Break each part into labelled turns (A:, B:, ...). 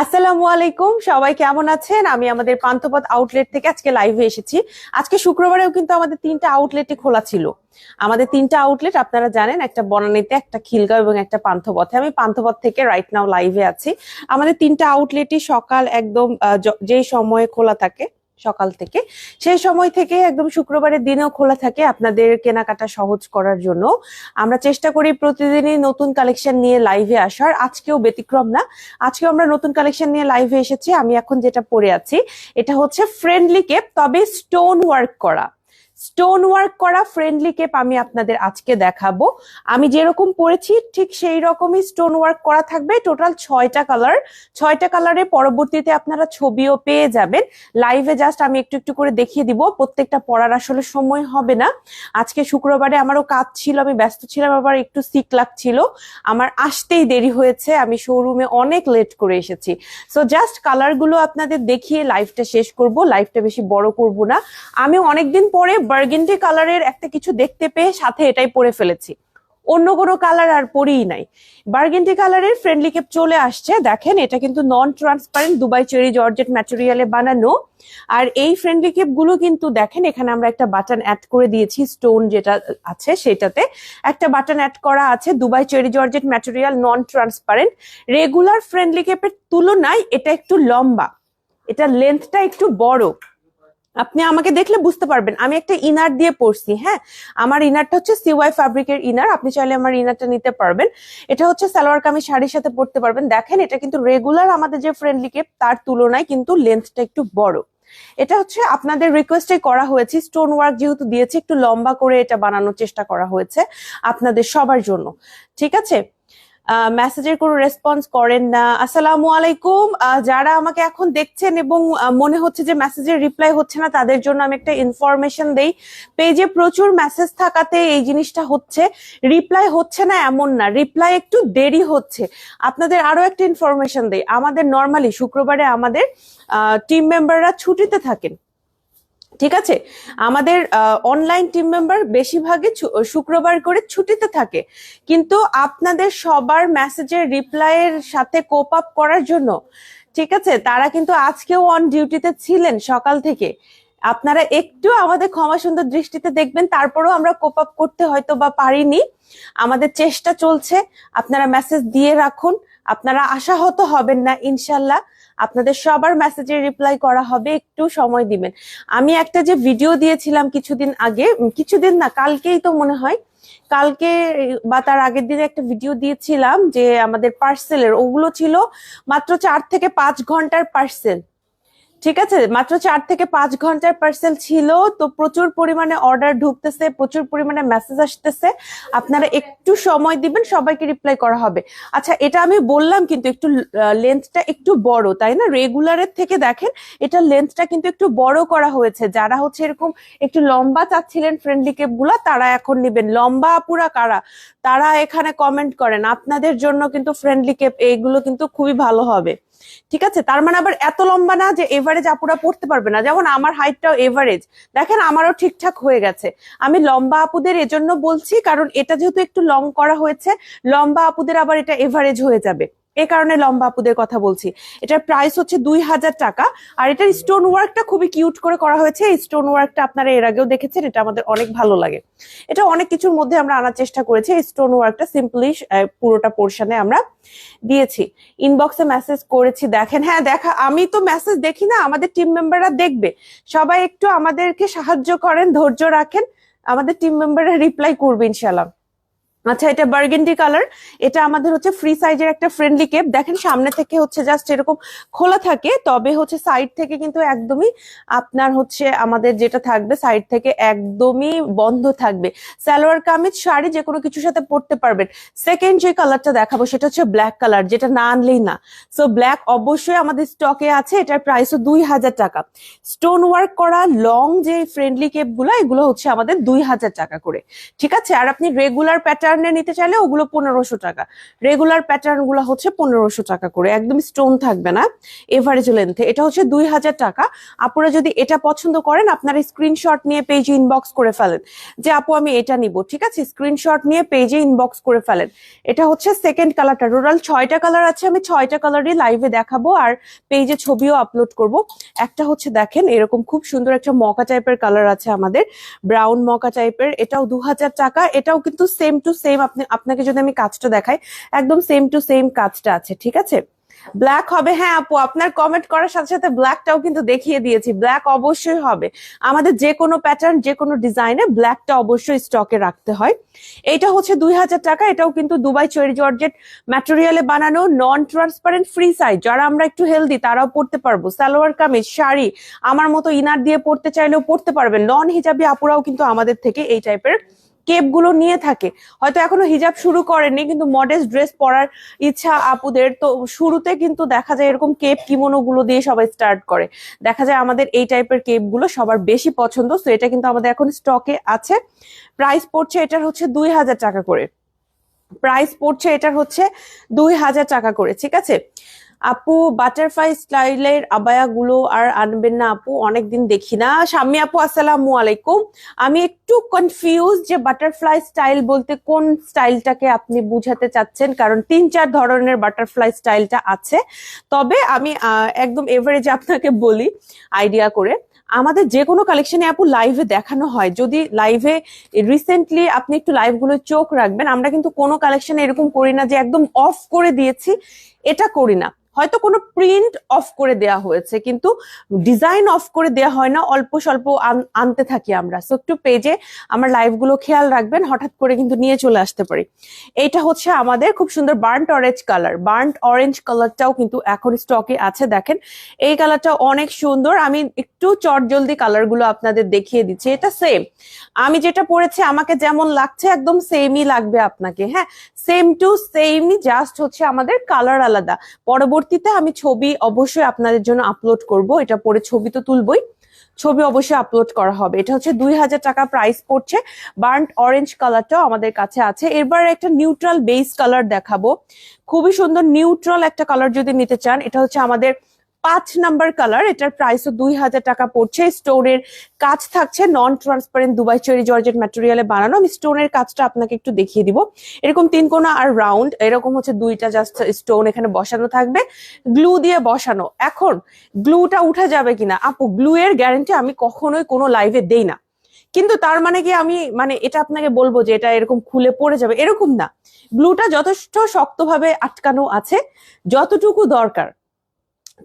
A: আসসালামু আলাইকুম, সবাই কেমন আছেন? আমি আমাদের পান্থপথ আউটলেট থেকে আজকে লাইভে এসেছি। আজকে শুক্রবারেও কিন্তু আমাদের তিনটা আউটলেটই খোলা ছিল। আমাদের তিনটা আউটলেট আপনারা জানেন, একটা বনানীতে, একটা খিলগাঁও এবং একটা পান্থপথে। আমি পান্থপথ থেকে রাইট নাও লাইভে আছি। আমাদের তিনটা আউটলেটই সকাল একদম যেই সময়ে খোলা থাকে সকাল থেকে। সেই সময় থেকে একদম শুক্রবারের দিনেও খোলা থাকে আপনাদের কেনাকাটা সহজ করার জন্য। আমরা চেষ্টা করি প্রতিদিনই নতুন কালেকশন নিয়ে লাইভে আসার। আজকেও ব্যতিক্রম না। আজকে আমরা নতুন কালেকশন নিয়ে লাইভে এসেছি। আমি এখন যেটা পরে আছি, এটা হচ্ছে ফ্রেন্ডলি কেপ তবে স্টোন ওয়ার্ক করা। স্টোন ওয়ার্ক করা ফ্রেন্ডলি কেপ আমি আপনাদের আজকে দেখাবো। আমি যেরকম পরেছি, ঠিক সেই রকমই স্টোন ওয়ার্ক করা থাকবে। টোটাল ছয়টা কালার ছয়টা কালারে পরবর্তীতে আপনারা ছবিও পেয়ে যাবেন। লাইভে জাস্ট আমি একটু একটু করে দেখিয়ে দিব। প্রত্যেকটা পড়ার আসলে সময় হবে না। আজকে শুক্রবারে আমারও কাজ ছিল, আমি ব্যস্ত ছিলাম, আবার একটু সিক লাগছিল। আমার আসতেই দেরি হয়েছে, আমি শোরুমে অনেক লেট করে এসেছি। সো জাস্ট কালারগুলো আপনাদের দেখিয়ে লাইভটা শেষ করব। লাইভটা বেশি বড় করব না। আমি অনেকদিন পরে বার্গেন্ডি কালারের একটা কিছু দেখতে পেয়ে সাথে এটাই পরে ফেলেছি। অন্য কোনো কালার আর পরেই নাই। বার্গেন্ডি কালারের ফ্রেন্ডলি কেপ চলে আসছে। দেখেন, এটা কিন্তু non transparent Dubai cherry georgette ম্যাটেরিয়ালে বানানো। আর এই ফ্রেন্ডলি কেপগুলো কিন্তু দেখেন, এখানে আমরা একটা বাটন অ্যাড করে দিয়েছি স্টোন যেটা আছে সেটাতে। একটা বাটন অ্যাড করা আছে, Dubai cherry georgette material non transparent regular friendly কেপের তুলনায় এটা একটু লম্বা। এটা লেন্থটা একটু বড়। আপনি আমাকে দেখলে বুঝতে পারবেন। আমি একটা ইনার দিয়ে পরছি হ্যাঁ? আমার ইনারটা হচ্ছে সিওয়াই ফ্যাব্রিকের ইনার আপনি চাইলে আমার ইনারটা নিতে পারবেন। এটা হচ্ছে সালোয়ার কামিজ শাড়ির সাথে পরতে পারবেন। দেখেন, এটা কিন্তু রেগুলার আমাদের যে ফ্রেন্ডলি কেপ তার তুলনায় কিন্তু লেন্থটা একটু বড়। এটা হচ্ছে আপনাদের রিকোয়েস্টে করা হয়েছে। স্টোন ওয়ার্ক যেহেতু দিয়েছে, একটু লম্বা করে এটা বানানোর চেষ্টা করা হয়েছে আপনাদের সবার জন্য। ঠিক আছে? মেসেজের কোনো রেসপন্স করেন না। আসসালামু আলাইকুম। যারা আমাকে এখন দেখছেন এবং মনে হচ্ছে যে মেসেজের রিপ্লাই হচ্ছে না, তাদের জন্য আমি একটা ইনফরমেশন দেই। পেজে প্রচুর মেসেজ থাকাতে এই জিনিসটা হচ্ছে রিপ্লাই হচ্ছে না এমন না রিপ্লাই একটু দেরি হচ্ছে। আপনাদের আরও একটা ইনফরমেশন দেই। আমাদের নর্মালি শুক্রবারে আমাদের টিম মেম্বাররা ছুটিতে থাকেন। ঠিক আছে? আমাদের অনলাইন টিম মেম্বার বেশিরভাগই শুক্রবার করে ছুটিতে থাকে। কিন্তু আপনাদের সবার মেসেজের রিপ্লাইয়ের সাথে কোপ আপ করার জন্য, ঠিক আছে? তারা কিন্তু আজকেও অন ডিউটিতে ছিলেন সকাল থেকে। আপনারা একটু আমাদের ক্ষমা সুন্দর দৃষ্টিতে দেখবেন, তারপরেও আমরা কোপ আপ করতে হয়তো বা পারিনি। আমাদের চেষ্টা চলছে, আপনারা মেসেজ দিয়ে রাখুন। আপনারা আশাহত হবেন না, ইনশাল্লাহ। আপনাদের সবার মেসেজের রিপ্লাই করা হবে, একটু সময় দিবেন। আমি একটা যে ভিডিও দিয়েছিলাম কিছুদিন আগে কিছুদিন না, কালকেই তো মনে হয়, কালকে বা তার আগের দিনে একটা ভিডিও দিয়েছিলাম যে আমাদের পার্সেলের ওগুলো ছিল মাত্র চার থেকে পাঁচ ঘণ্টার পার্সেল ঠিক আছে, মাত্র চার থেকে পাঁচ ঘণ্টার পার্সেল ছিল, তো প্রচুর পরিমাণে অর্ডার ঢুকতেছে, প্রচুর পরিমাণে মেসেজ আসতেছে। আপনারা একটু সময় দিবেন, সবাইকে রিপ্লাই করা হবে। আচ্ছা এটা আমি বললাম কিন্তু একটু লেন্থটা একটু বড়, তাই না? রেগুলারের থেকে দেখেন, এটা লেন্থটা কিন্তু একটু বড় করা হয়েছে। যারা হচ্ছে এরকম একটু লম্বা চাচ্ছিলেন ফ্রেন্ডলি কেপগুলা, তারা এখন নেবেন। লম্বা আপুরা কারা? তারা এখানে কমেন্ট করেন। আপনাদের জন্য কিন্তু ফ্রেন্ডলি কেপ এইগুলো কিন্তু খুবই ভালো হবে। ঠিক আছে? তার মানে আবার এত লম্বা না যে এভারেজ আপুরা পড়তে পারবে না। যেমন আমার হাইটটাও এভারেজ দেখেন, আমারও ঠিকঠাক হয়ে গেছে। আমি লম্বা আপুদের এজন্য বলছি, কারণ এটা যেহেতু একটু লং করা হয়েছে, লম্বা আপুদের আবার এটা এভারেজ হয়ে যাবে। এ কারণে লম্বা আপুদের কথা বলছি। এটার প্রাইস হচ্ছে দুই হাজার টাকা, আর এটার স্টোন ওয়ার্কটা খুবই কিউট করে করা হয়েছে। এই স্টোন ওয়ার্কটা আপনারা এর আগেও দেখেছেন, এটা আমাদের অনেক ভালো লাগে। এটা অনেক কিছুর মধ্যে আমরা আনার চেষ্টা করেছি, এই স্টোন ওয়ার্কটা সিম্পলি পুরোটা পোর্শনে আমরা দিয়েছি। ইনবক্সে মেসেজ করেছি, দেখেন হ্যাঁ দেখা, আমি তো মেসেজ দেখি না, আমাদের টিম মেম্বাররা দেখবে। সবাই একটু আমাদেরকে সাহায্য করেন, ধৈর্য রাখেন, আমাদের টিম মেম্বাররা রিপ্লাই করবে ইনশাল্লাহ আচ্ছা এটা বার্গেন্ডি কালার। এটা আমাদের হচ্ছে ফ্রি সাইজের একটা ফ্রেন্ডলি কেপ দেখেন, সামনে থেকে হচ্ছে জাস্ট এরকম খোলা থাকে, তবে হচ্ছে সাইড থেকে কিন্তু একদমই আপনার হচ্ছে আমাদের যেটা থাকবে সাইড থেকে একদমই বন্ধ থাকবে। সালোয়ার, কামিজ, শাড়ি যে কোনো কিছুর সাথে পরতে পারবেন। সেকেন্ড যে কালারটা দেখাবো, সেটা হচ্ছে ব্ল্যাক কালার, যেটা না আনলেই না। সো ব্ল্যাক অবশ্যই আমাদের স্টকে আছে, এটার প্রাইসও দুই হাজার টাকা। স্টোন ওয়ার্ক করা লং যে ফ্রেন্ডলি কেপগুলো, এগুলো হচ্ছে আমাদের দুই হাজার টাকা করে। ঠিক আছে? আর আপনি রেগুলার প্যাটার্ন প্যাটার্নে নিতে চাইলে ওগুলো পনেরোশো টাকা। রেগুলার প্যাটার্নগুলো হচ্ছে পনেরোশো টাকা করে, একদম স্টোন থাকবে না এভারেজ লেন্থে এটা হচ্ছে দুই হাজার টাকা। আপুরা যদি এটা পছন্দ করেন, আপনারা স্ক্রিনশট নিয়ে পেজে ইনবক্স করে ফেলেন। যে আপু, আমি এটা নিব, ঠিক আছে? স্ক্রিনশট নিয়ে পেজে ইনবক্স করে ফেলেন। এটা হচ্ছে সেকেন্ড কালারটা টোটাল ছয়টা কালার আছে, আমি ছয়টা কালারই লাইভে দেখাবো আর পেজে ছবিও আপলোড করব। একটা হচ্ছে দেখেন, এরকম খুব সুন্দর একটা মকা টাইপের কালার আছে আমাদের। ব্রাউন মকা টাইপের এটাও দু হাজার টাকা। এটাও কিন্তু সেম টু সেম আপনি, আপনাকে যদি আমি কাজটা দেখাই, একদম সেম টু সেম কাজটা আছে, ঠিক আছে? ব্ল্যাক হবে হ্যাঁ আপু, আপনার কমেন্ট করার সাথে সাথে ব্ল্যাকটাও কিন্তু দেখিয়ে দিয়েছি ব্ল্যাক অবশ্যই হবে। আমাদের যে কোনো প্যাটার্ন যে কোনো ডিজাইনে ব্ল্যাকটা অবশ্যই স্টকে রাখতে হয়। এটা হচ্ছে দুই হাজার টাকা, এটাও কিন্তু দুবাই চেরি জর্জেট ম্যাটেরিয়ালে বানানো নন ট্রান্সপারেন্ট ফ্রি সাইজ যারা আমরা একটু হেলদি তারাও পড়তে পারব। সালোয়ার কামিজ, শাড়ি, আমার মতো ইনার দিয়ে পড়তে চাইলেও পড়তে পারবেন। নন হিজাবি আপুরাও কিন্তু আমাদের থেকে এই টাইপের কেপগুলো নিয়ে থাকে। হয়তো এখনও হিজাব শুরু করেনি কিন্তু মডেস্ট ড্রেস পরার ইচ্ছা আপুদের। তো শুরুতে কিন্তু দেখা যায় এরকম কেপ কিমোনো গুলো দিয়ে সবাই স্টার্ট করে। দেখা যায় আমাদের এই টাইপের কেপগুলো সবার বেশি পছন্দ তো এটা কিন্তু আমাদের এখন স্টকে আছে। প্রাইস পড়ছে এটার হচ্ছে দুই হাজার টাকা করে। প্রাইস পড়ছে এটার হচ্ছে দুই হাজার টাকা করে, ঠিক আছে? আপু বাটারফ্লাই স্টাইলের আবায়া গুলো আর আনবেন না আপু, অনেকদিন দেখি না। শাম্মী আপু, আসসালামু আলাইকুম। আমি একটু কনফিউজ যে বাটারফ্লাই স্টাইল বলতে কোন স্টাইলটাকে আপনি বুঝাতে চাচ্ছেন, কারণ তিন চার ধরনের বাটারফ্লাই স্টাইলটা আছে। তবে আমি একদম এভারেজ আপনাকে বলি আইডিয়া করে। আমাদের যে কোনো কালেকশনে আপু লাইভে দেখানো হয়। যদি লাইভে রিসেন্টলি আপনি একটু লাইভগুলো চোখ রাখবেন, আমরা কিন্তু কোনো কালেকশনে এরকম করি না যে একদম অফ করে দিয়েছি, এটা করি না। হয়তো কোনো প্রিন্ট অফ করে দেয়া হয়েছে, কিন্তু ডিজাইন অফ করে দেয়া হয় না, অল্প স্বল্প আনতে থাকি আমরা। সো একটু পেজে আমার লাইভগুলো খেয়াল রাখবেন, হঠাৎ করে কিন্তু নিয়ে চলে আসতে পারি। এইটা হচ্ছে আমাদের খুব সুন্দর burnt orange colour burnt orange কালারটাও কিন্তু এখন স্টকে আছে, দেখেন। এই কালারটা অনেক সুন্দর। আমি একটু চট জলদি কালারগুলো আপনাদের দেখিয়ে দিচ্ছি। এটা সেম আমি যেটা পরেছি, আমাকে যেমন লাগছে, একদম সেমই লাগবে আপনাকে হ্যাঁ? সেম টু সেমই জাস্ট হচ্ছে আমাদের কালার আলাদা। পরবর্তীতে আমি ছবি অবশ্যই আপনাদের জন্য আপলোড করব। এটা পরে ছবি তো তুলবই। ছবি অবশ্যই আপলোড করা হবে। এটা হচ্ছে দুই হাজার টাকা প্রাইস পড়ছে। বার্ন্ট অরেঞ্জ কালারটাও আমাদের কাছে আছে। এবার একটা নিউট্রাল বেস কালার দেখাবো। খুবই সুন্দর নিউট্রাল একটা কালার যদি নিতে চান, এটা হচ্ছে আমাদের পাঁচ নাম্বার কালার, এটার প্রাইসও দুই হাজার টাকা পড়ছে। স্টোনের কাজ থাকছে non transparent Dubai cherry georgette ম্যাটেরিয়ালে বানানো। আমি স্টোনের কাজটা আপনাকে একটু দেখিয়ে দিব। এরকম তিন কোনা আর রাউন্ড এরকম হচ্ছে দুইটা জাস্ট স্টোন এখানে বসানো থাকবে। গ্লু দিয়ে বসানো। এখন গ্লুটা উঠে যাবে কিনা? আপু গ্লু এর গ্যারান্টি আমি কখনোই কোনো লাইভে দেই না। কিন্তু তার মানে কি আমি মানে এটা আপনাকে বলব যে এটা এরকম খুলে পড়ে যাবে। এরকম না। গ্লুটা যথেষ্ট শক্তভাবে আটকানো আছে। যতটুকু দরকার।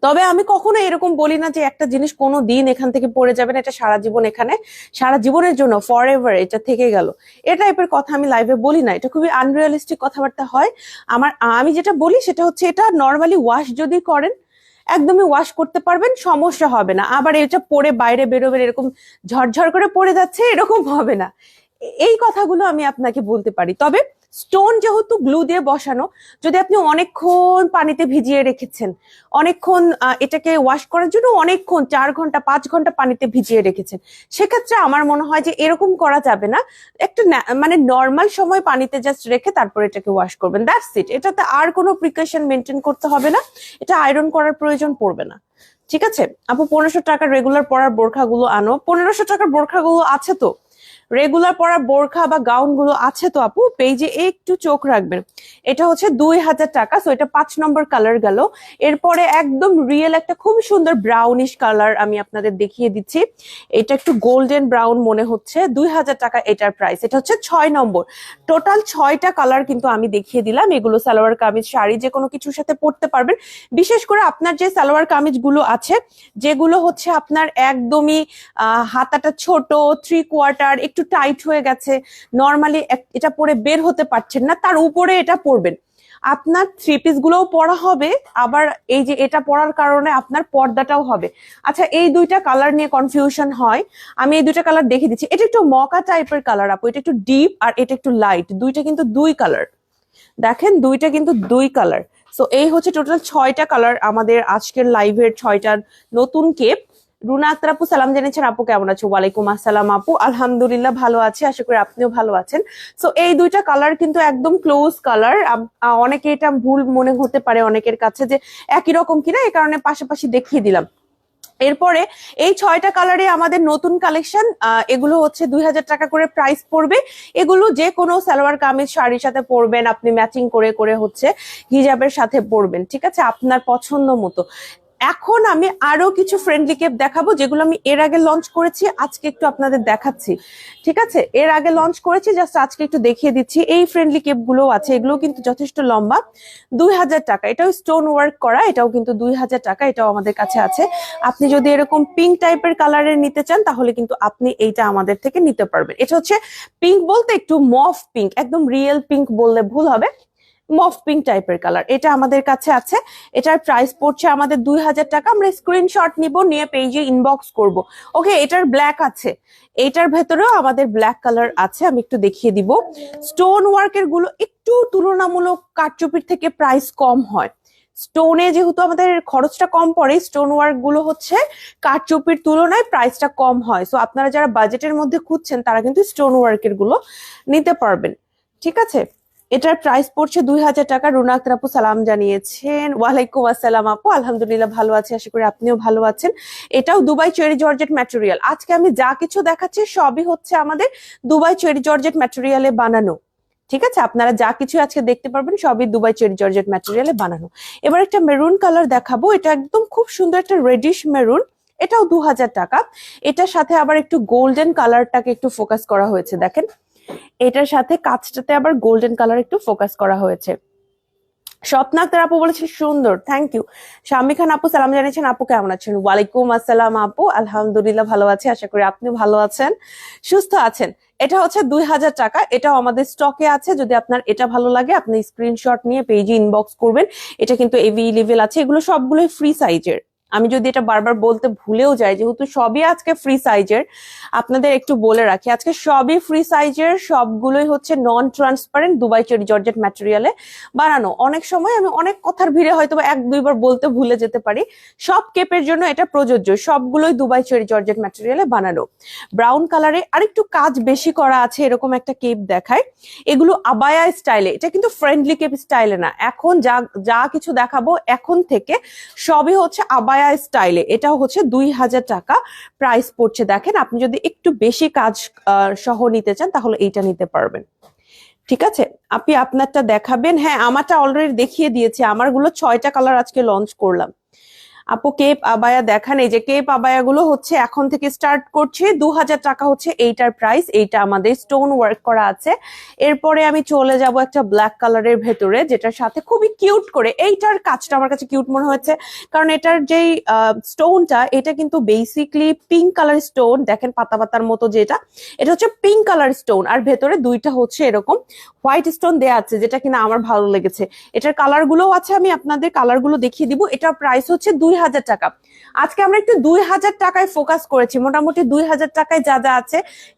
A: তবে আমি কখনো এরকম বলি না যে একটা জিনিস কোনো দিন এখান থেকে পড়ে যাবে না, এটা সারা জীবন এখানে, সারা জীবনের জন্য ফর এভার এটা থেকে গেল। এ টাইপের কথা আমি লাইভে বলি না, এটা খুবই আনরিয়ালিস্টিক কথাবার্তা হয়। আমার, আমি যেটা বলি সেটা হচ্ছে এটা নর্মালি ওয়াশ যদি করেন, একদমই ওয়াশ করতে পারবেন, সমস্যা হবে না। আবার এটা পরে বাইরে বেরোবেন, এরকম ঝরঝর করে পড়ে যাচ্ছে, এরকম হবে না। এই কথাগুলো আমি আপনাকে বলতে পারি। তবে স্টোন যেহেতু গ্লু দিয়ে বসানো, যদি আপনি অনেকক্ষণ পানিতে ভিজিয়ে রেখেছেন, অনেকক্ষণ এটাকে ওয়াশ করার জন্য অনেকক্ষণ, চার ঘণ্টা, পাঁচ ঘণ্টা পানিতে ভিজিয়ে রেখেছেন। সেক্ষেত্রে আমার মনে হয় যে এরকম করা যাবে না। একটা মানে নর্মাল সময় পানিতে জাস্ট রেখে তারপর এটাকে ওয়াশ করবেন। দ্যাটস ইট এটাতে আর কোনো প্রিকশন মেনটেন করতে হবে না। এটা আয়রন করার প্রয়োজন পড়বে না। ঠিক আছে? আপু, পনেরোশো টাকার রেগুলার পরার বোরখাগুলো আনো। পনেরোশো টাকার বোরখাগুলো আছে তো? রেগুলার পরা বোরখা বা গাউনগুলো আছে তো আপু পেজে একটু চোখ রাখবেন। এটা হচ্ছে দুই হাজার টাকা সো এটা পাঁচ নম্বর কালার গেল। এরপরে একদম রিয়েল একটা খুব সুন্দর ব্রাউনিশ কালার আমি আপনাদের দেখিয়ে দিচ্ছি। এটা একটু গোল্ডেন ব্রাউন মনে হচ্ছে, দুই হাজার টাকা এটার প্রাইস এটা হচ্ছে ছয় নম্বর টোটাল ছয়টা কালার কিন্তু আমি দেখিয়ে দিলাম। এগুলো সালোয়ার কামিজ, শাড়ি, যে কোনো কিছুর সাথে পরতে পারবেন। বিশেষ করে আপনার যে সালোয়ার কামিজগুলো আছে, যেগুলো হচ্ছে আপনার একদমই হাতাটা ছোট থ্রি কোয়ার্টার একটু টাইট হয়ে গেছে। নর্মালি এটা পরে বের হতে পারছেন না, তার উপরে এটা পরবেন। আপনার থ্রি পিস গুলোও পরা হবে, আবার এই যে এটা পরার কারণে আপনার পর্দাটাও হবে। আচ্ছা এই দুইটা কালার নিয়ে কনফিউশন হয়। আমি এই দুইটা কালার দেখে দিচ্ছি। এটা একটু মকা টাইপের কালার আপু, এটা একটু ডিপ আর এটা একটু লাইট দুইটা কিন্তু দুই কালার দেখেন, দুইটা কিন্তু দুই কালার সো এই হচ্ছে টোটাল ছয়টা কালার আমাদের আজকের লাইভের ছয়টা নতুন কেপ রুনা আক্তার আপু, সালাম জানিয়েছেন, আপু, কেমন আছো? ওয়ালাইকুম আসসালাম আপু। আলহামদুলিল্লাহ ভালো আছি, আশা করি আপনিও ভালো আছেন। সো এই দুইটা কালার কিন্তু একদম ক্লোজ কালার অনেকে এটা ভুল মনে হতে পারে অনেকের কাছে যে একই রকম কিনা এই কারণে পাশাপাশি দেখিয়ে দিলাম। এরপরে এই ছয়টা কালারে আমাদের নতুন কালেকশন এগুলো হচ্ছে দুই হাজার টাকা করে প্রাইস পড়বে। এগুলো যে কোনো সালোয়ার কামিজ শাড়ির সাথে পরবেন, আপনি ম্যাচিং করে করে হচ্ছে হিজাবের সাথে পরবেন, ঠিক আছে? আপনার পছন্দ মতো। এখন আমি আরও কিছু ফ্রেন্ডলি কেপ দেখাবো, যেগুলো আমি এর আগে লঞ্চ করেছি, আজকে একটু আপনাদের দেখাচ্ছি। ঠিক আছে? এর আগে লঞ্চ করেছি জাস্ট আজকে একটু দেখিয়ে দিচ্ছি। এই ফ্রেন্ডলি কেপগুলো আছে এগুলো কিন্তু যথেষ্ট লম্বা। দুই হাজার টাকা, এটাও স্টোন ওয়ার্ক করা, এটাও কিন্তু দুই হাজার টাকা, এটাও আমাদের কাছে আছে। আপনি যদি এরকম পিঙ্ক টাইপের কালারের নিতে চান, তাহলে কিন্তু আপনি এইটা আমাদের থেকে নিতে পারবেন। এটা হচ্ছে পিঙ্ক বলতে একটু মফ পিঙ্ক একদম রিয়েল পিঙ্ক বললে ভুল হবে। মফ পিঙ্ক টাইপের কালার এটা আমাদের কাছে আছে। এটার প্রাইস পড়ছে আমাদের দুই হাজার টাকা। আমরা স্ক্রিনশট নিব, নিয়ে পেজে ইনবক্স করব। ওকে এটার ব্ল্যাক আছে। এটার ভেতরেও আমাদের ব্ল্যাক কালার আছে। আমি একটু দেখিয়ে দিব। স্টোন ওয়ার্কেরগুলো একটু তুলনামূলক কারচুপির থেকে প্রাইস কম হয়। স্টোনে যেহেতু আমাদের খরচটা কম পড়ে স্টোন ওয়ার্কগুলো হচ্ছে কারচুপির তুলনায় প্রাইসটা কম হয়। সো আপনারা যারা বাজেটের মধ্যে খুঁজছেন, তারা কিন্তু স্টোন ওয়ার্কেরগুলো নিতে পারবেন। ঠিক আছে? এটার প্রাইস পড়ছে দুই হাজার টাকা। রুনা আক্তার আপু, সালাম জানিয়েছেন। ওয়ালাইকুম আসসালাম আপু। আলহামদুলিল্লাহ ভালো আছে, আশা করি আপনিও ভালো আছেন। এটাও দুবাই চেরি জর্জেট ম্যাটেরিয়াল। আজকে আমি যা কিছু দেখাচ্ছি সবই হচ্ছে আমাদের দুবাই চেরি জর্জেট ম্যাটেরিয়ালে বানানো। ঠিক আছে? আপনারা যা কিছু আজকে দেখতে পারবেন সবই দুবাই চেরি জর্জেট ম্যাটেরিয়ালে বানানো। এবার একটা মেরুন কালার দেখাবো। এটা একদম খুব সুন্দর একটা রেডিশ মেরুন এটাও দু হাজার টাকা। এটার সাথে আবার একটু গোল্ডেন কালারটাকে একটু ফোকাস করা হয়েছে, দেখেন। এটার সাথে কাঁচটাতে আবার গোল্ডেন কালার একটু ফোকাস করা হয়েছে। স্বপ্না আক্তার আপু বলেছেন সুন্দর থ্যাংক ইউ শামি খান, আপু, সালাম জানিয়েছেন, আপু কেমন আছেন? ওয়ালাইকুম আসসালাম, আপু। আলহামদুলিল্লাহ ভালো আছি, আশা করি আপনি ভালো আছেন। সুস্থ আছেন। এটা হচ্ছে দুই হাজার টাকা, এটাও আমাদের স্টকে আছে। যদি আপনার এটা ভালো লাগে, আপনি স্ক্রিনশট নিয়ে পেজে ইনবক্স করবেন। এটা কিন্তু এভি লেভেল আছে, এগুলো সবগুলোই ফ্রি সাইজের আমি যদি এটা বারবার বলতে ভুলেও যাই, যেহেতু সবই আজকে ফ্রি সাইজের আপনাদের একটু বলে রাখি, আজকে সবই ফ্রি সাইজের সবগুলোই হচ্ছে non transparent Dubai cherry georgette ম্যাটেরিয়ালে বানানো। অনেক সময় আমি অনেক কথার ভিড়ে হয়তো এক দুইবার বলতে ভুলে যেতে পারি। সব কেপের জন্য এটা প্রযোজ্য, সবগুলোই দুবাই চেরি জর্জেট ম্যাটেরিয়ালে বানানো। ব্রাউন কালারে আরেকটু কাজ বেশি করা আছে এরকম একটা কেপ দেখায়। এগুলো আবায়া স্টাইলে এটা কিন্তু ফ্রেন্ডলি কেপ স্টাইলে না। এখন যা যা কিছু দেখাবো এখন থেকে সবই হচ্ছে আবায়া স্টাইলে এটাও হচ্ছে দুই হাজার টাকা প্রাইস পড়ছে। দেখেন, আপনি যদি একটু বেশি কাজ সহ নিতে চান, তাহলে এইটা নিতে পারবেন। ঠিক আছে? আপনি আপনারটা দেখাবেন। হ্যাঁ আমারটা অলরেডি দেখিয়ে দিয়েছি। আমারগুলো ছয়টা কালার আজকে লঞ্চ করলাম। আপু কেপ আবায়া দেখান? এই যে কেপ আবায়া গুলো হচ্ছে এখন থেকে স্টার্ট করছে। দু হাজার টাকা হচ্ছে এইটার প্রাইস এইটা আমাদের স্টোন ওয়ার্ক করা আছে। এরপরে আমি চলে যাব একটা ব্ল্যাক কালারের ভেতরে, যেটার সাথে খুবই কিউট করে। এইটার কাজটা আমার কাছে কিউট মনে হয়েছে, কারণ এটার যেই স্টোনটা এটা কিন্তু বেসিকলি পিঙ্ক কালার স্টোন দেখেন পাতা পাতার মতো যেটা। এটা হচ্ছে পিঙ্ক কালার স্টোন আর ভেতরে দুইটা হচ্ছে এরকম হোয়াইট স্টোন দেয়া আছে, যেটা কিনা আমার ভালো লেগেছে। এটার কালার গুলোও আছে, আমি আপনাদের কালারগুলো দেখিয়ে দিব। এটার প্রাইস হচ্ছে দুই হাজার টাকা। আজকে আমরা একটু দুই হাজার টাকায় ফোকাস করেছি। মোটামুটি দুই হাজার টাকায় যা যা আছে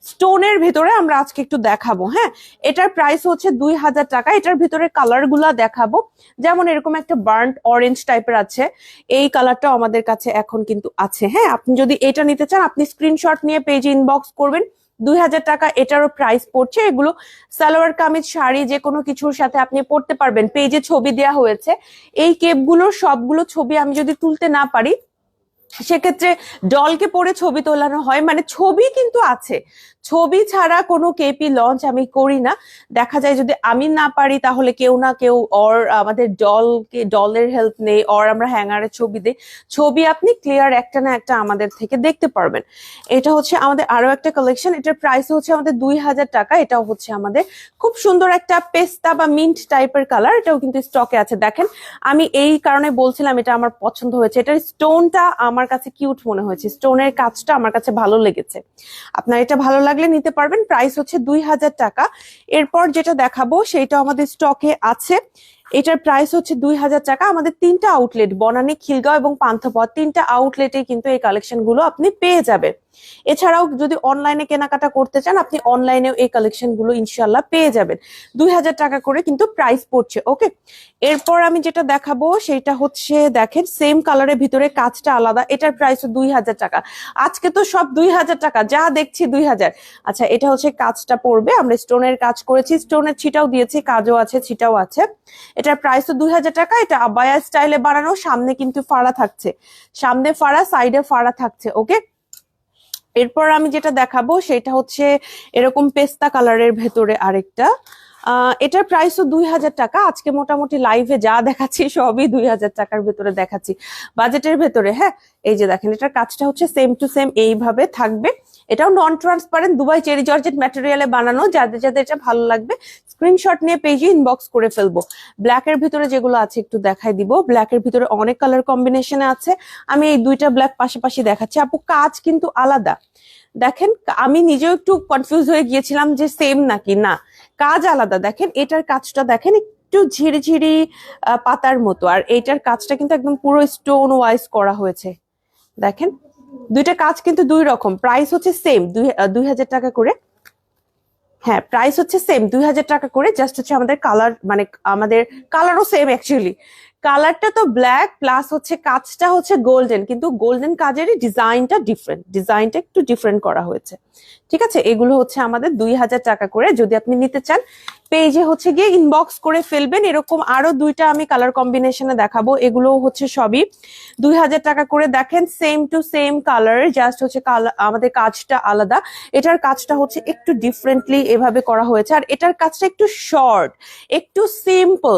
A: স্টোনের ভেতরে আমরা আজকে একটু দেখাবো হ্যাঁ? এটার প্রাইস হচ্ছে দুই হাজার টাকা। এটার ভিতরে কালারগুলা দেখাবো। যেমন এরকম একটা বার্ন্ট অরেঞ্জ টাইপের আছে। এই কালারটাও আমাদের কাছে এখন কিন্তু আছে হ্যাঁ? আপনি যদি এটা নিতে চান, আপনি স্ক্রিনশট নিয়ে পেজে ইনবক্স করবেন। দুই হাজার টাকা এটারও প্রাইস পড়ছে। এগুলো সালোয়ার, কামিজ, শাড়ি যে কোনো কিছুর সাথে আপনি পড়তে পারবেন। পেজে ছবি দেওয়া হয়েছে। এই কেপগুলোর সবগুলো ছবি আমি যদি তুলতে না পারি, সেক্ষেত্রে ডলকে পরে ছবি তোলানো হয়। মানে ছবি কিন্তু আছে। ছবি ছাড়া কোনো কেপি লঞ্চ আমি করি না। দেখা যায় যদি আমি না পারি, তাহলে কেউ না কেউ অর আমাদের ডলকে ডলের হেল্প নেই অর আমরা হ্যাঙ্গারের ছবি দিই। ছবি আপনি ক্লিয়ার একটা না একটা আমাদের থেকে দেখতে পারবেন। এটা হচ্ছে আমাদের আরও একটা কালেকশন এটার প্রাইস হচ্ছে আমাদের দুই হাজার টাকা। এটাও হচ্ছে আমাদের খুব সুন্দর একটা পেস্তা বা মিন্ট টাইপের কালার এটাও কিন্তু স্টকে আছে। দেখেন, আমি এই কারণে বলছিলাম এটা আমার পছন্দ হয়েছে। এটার স্টোনটা আমার কাছে কিউট মনে হয়েছে। স্টোনের কাজটা আমার কাছে ভালো লেগেছে। আপনার এটা ভালো লাগলে নিতে পারবেন। প্রাইস হচ্ছে দুই হাজার টাকা। এরপর যেটা দেখাবো, সেইটা আমাদের স্টকে আছে। এটার প্রাইস হচ্ছে দুই হাজার টাকা। আমাদের তিনটা আউটলেট বনানী, খিলগাঁও এবং পান্থপথ, তিনটা আউটলেটে কিন্তু এই কালেকশনগুলো আপনি পেয়ে যাবেন। এছাড়াও যদি অনলাইনে কেনাকাটা করতে চান, আপনি অনলাইনেও এই কালেকশনগুলো ইনশাল্লাহ পেয়ে যাবেন। দুই হাজার টাকা করে কিন্তু প্রাইস পড়ছে ওকে এরপর আমি যেটা দেখাবো সেটা হচ্ছে দেখেন সেম কালারের ভিতরে কাজটা আলাদা, এটার প্রাইস দুই হাজার টাকা। আজকে তো সব দুই হাজার টাকা, যা দেখছি দুই হাজার। আচ্ছা এটা হচ্ছে কাজটা পড়বে, আমরা স্টোনের কাজ করেছি স্টোনের ছিটাও দিয়েছি, কাজও আছে, ছিটাও আছে। এটার প্রাইস তো দুই হাজার টাকা, এটা আবায়া স্টাইলে বানানো, সামনে কিন্তু ফাড়া থাকছে। সামনে ফাড়া সাইডে ফাড়া থাকছে ওকে এরপর আমি যেটা দেখাবো সেটা হচ্ছে এরকম পেস্তা কালারের ভেতরে আরেকটা। এটার প্রাইসও দুই হাজার টাকা। আজকে মোটামুটি লাইভে যা দেখাচ্ছি সবই দুই হাজার টাকার ভেতরে দেখাচ্ছি। বাজেটের ভেতরে হ্যাঁ? এই যে দেখেন, এটার কাজটা হচ্ছে সেম টু সেম এইভাবে থাকবে। এটাও non transparent Dubai cherry georgette ম্যাটেরিয়ালে বানানো। যাদের যাদের এটা ভালো লাগবে স্ক্রিনশট নিয়ে পেজে ইনবক্স করে ফেলব। ব্ল্যাকের ভিতরে যেগুলো আছে একটু দেখাই দিব। ব্ল্যাকের ভিতরে অনেক কালার কম্বিনেশনে আছে। আমি এই দুইটা ব্ল্যাক পাশাপাশি দেখাচ্ছি। আপু, কাজ কিন্তু আলাদা। দেখেন, আমি নিজেও একটু কনফিউজ হয়ে গিয়েছিলাম যে সেম নাকি? না, কাজ আলাদা। দেখেন, এটার কাজটা দেখেন, একটু ঝিরিঝিরি পাতার মতো। আর এইটার কাজটা কিন্তু একদম পুরো স্টোন ওয়াইজ করা হয়েছে। দেখেন, দুইটা কাজ কিন্তু দুই রকম। প্রাইস হচ্ছে সেম দুই দুই হাজার টাকা করে। হ্যাঁ প্রাইস হচ্ছে সেম দুই হাজার টাকা করে জাস্ট হচ্ছে আমাদের কালার মানে আমাদের কালারও সেম অ্যাকচুয়ালি কালারটা তো ব্ল্যাক, প্লাস হচ্ছে কাজটা হচ্ছে গোল্ডেন, কিন্তু গোল্ডেন কাজেরই ডিজাইনটা ডিফারেন্ট ডিজাইনটা একটু ডিফারেন্ট করা হয়েছে। ঠিক আছে? এগুলো হচ্ছে আমাদের দুই হাজার টাকা করে। যদি আপনি নিতে চান, পেজে হচ্ছে গিয়ে ইনবক্স করে ফেলবেন। এরকম আরও দুইটা আমি কালার কম্বিনেশনে দেখাবো। এগুলো হচ্ছে সবই দুই হাজার টাকা করে। দেখেন same to same colour just হচ্ছে আমাদের কাজটা আলাদা। এটার কাজটা হচ্ছে একটু ডিফারেন্টলি এভাবে করা হয়েছে। আর এটার কাজটা একটু শর্ট একটু সিম্পল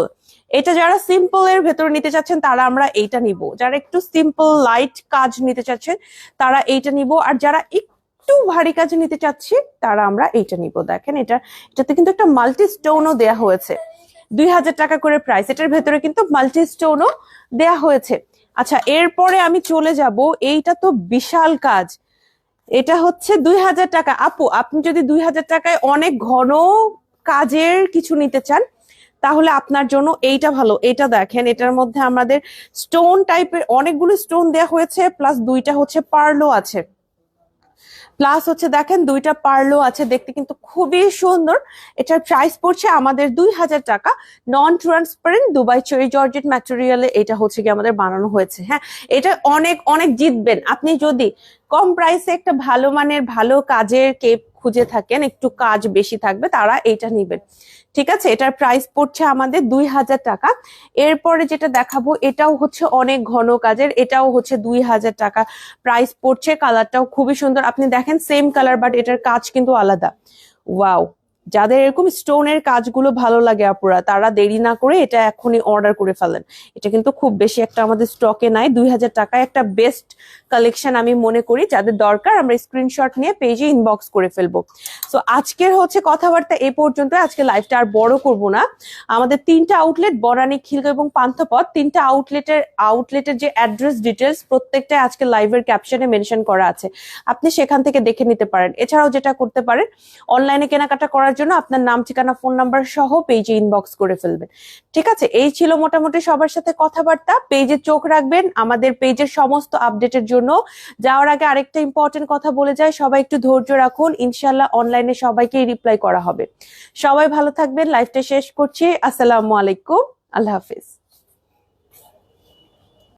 A: এটা যারা সিম্পল এর ভেতরে নিতে চাচ্ছেন, তারা আমরা এইটা নিব। যারা একটু সিম্পল লাইট কাজ নিতে চাচ্ছেন, তারা এইটা নিব। আর যারা একটু ভারী কাজ নিতে চাচ্ছি, তারা আমরা এইটা নিব। দেখেন এটা, এটাতে কিন্তু একটা মাল্টি স্টোনও দেয়া হয়েছে। দুই হাজার টাকা করে প্রাইস এটার ভেতরে কিন্তু মাল্টি স্টোনও দেয়া হয়েছে। আচ্ছা এরপরে আমি চলে যাব। এইটা তো বিশাল কাজ। এটা হচ্ছে দুই হাজার টাকা। আপু, আপনি যদি দুই হাজার টাকায় অনেক ঘন কাজের কিছু নিতে চান তাহলে আপনার জন্য এইটা ভালো এটা দেখেন, এটার মধ্যে আমাদের স্টোন টাইপের অনেকগুলো স্টোন দেয়া হয়েছে প্লাস দুইটা হচ্ছে পার্লও আছে। প্লাস হচ্ছে দেখেন, দুইটা পার্লো আছে, দেখতে কিন্তু খুবই সুন্দর। এটার প্রাইস পড়ছে আমাদের দুই হাজার টাকা। Non transparent Dubai cherry georgette ম্যাটেরিয়ালে এটা হচ্ছে কি আমাদের বানানো হয়েছে হ্যাঁ? এটা অনেক অনেক জিতবেন। আপনি যদি কম প্রাইসে একটা ভালো মানের, ভালো কাজের কেপ খুঁজে থাকেন, একটু কাজ বেশি থাকবে, তারা এটা নেবেন ঠিক আছে? এটার প্রাইস পড়ছে আমাদের দুই হাজার টাকা। এরপরে যেটা দেখাবো, এটাও হচ্ছে অনেক ঘন কাজের, এটাও হচ্ছে দুই হাজার টাকা প্রাইস পড়ছে। কালারটাও খুবই সুন্দর। আপনি দেখেন সেম কালার বাট এটার কাজ কিন্তু আলাদা। ওয়াও যাদের এরকম স্টোনের কাজগুলো ভালো লাগে আপুরা, তারা দেরি না করে এটা এখনই অর্ডার করে ফেলেন। এটা কিন্তু খুব বেশি একটা আমাদের স্টকে নাই, দুই হাজার টাকায় একটা বেস্ট কালেকশন আমি মনে করি, যাদের দরকার আমরা স্ক্রিনশট নিয়ে পেজে ইনবক্স করে ফেলব। সো আজকের হচ্ছে কথাবার্তা এই পর্যন্ত, আজকে লাইভটা আর বড় করব না। আমাদের তিনটা আউটলেট বরানি খিলগা এবং পান্থপথ, তিনটা আউটলেটের আউটলেটের যে অ্যাড্রেস ডিটেলস প্রত্যেকটা আজকে লাইভের ক্যাপশনে মেনশন করা আছে। আপনি সেখান থেকে দেখে নিতে পারেন। এছাড়াও যেটা করতে পারেন অনলাইনে কেনাকাটা করার জন্য আপনার নাম, ঠিকানা, ফোন নাম্বার সহ পেজে ইনবক্স করে ফেলবেন। ঠিক আছে? এই ছিল মোটামুটি সবার সাথে কথাবার্তা। পেজে চোখ রাখবেন। আমাদের পেজের সমস্ত আপডেটের জন্য। যাওয়ার আগে আরেকটা ইম্পর্টেন্ট কথা বলে যায় সবাই একটু ধৈর্য রাখুন। ইনশাল্লাহ অনলাইনে সবাইকেই রিপ্লাই করা হবে। সবাই ভালো থাকবেন। লাইফটা শেষ করছি। আসসালামু আলাইকুম। আল্লাহ হাফিজ।